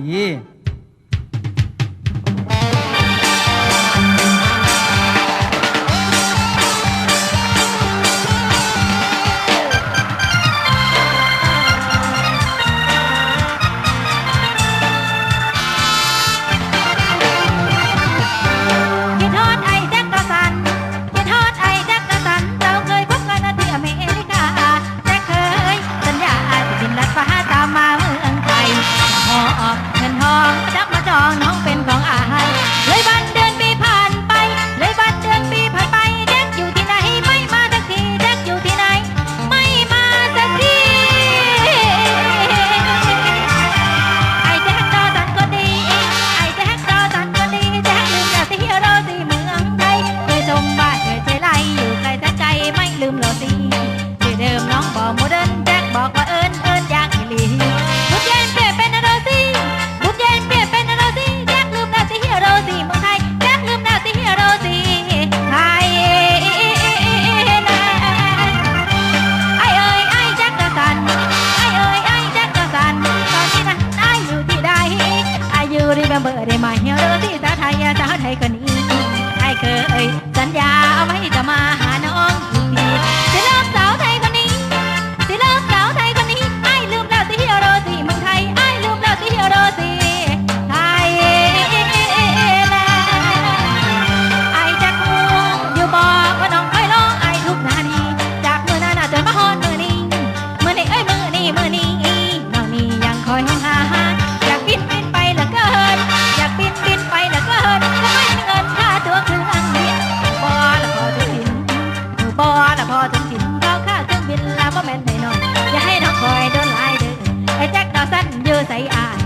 ये มเราสิชื่อเดิมน้องบอกโมเดิร์นแจ็คบอกว่าเอิญเอิญอยากอีหลีบุกเย็นเปลี่ยนเป็นอะไรซี่บุกเย็นเปลี่ยนเป็นอะไรซี่แจ็คลืมเราสิเฮีโรซี่เมืองไทยแจ็คลืมเราสิเฮีโรซี่ไทยไอเอ้ยไอแจ็คกระสันไอเอ้ยไอแจ็คกระสันตอนนี้นะไออยู่ที่ใดไออยู่รีเมมเบอร์ได้ไหมเฮีโรซี่สาวไทยสาวไทยคนนี้ 我洗啊。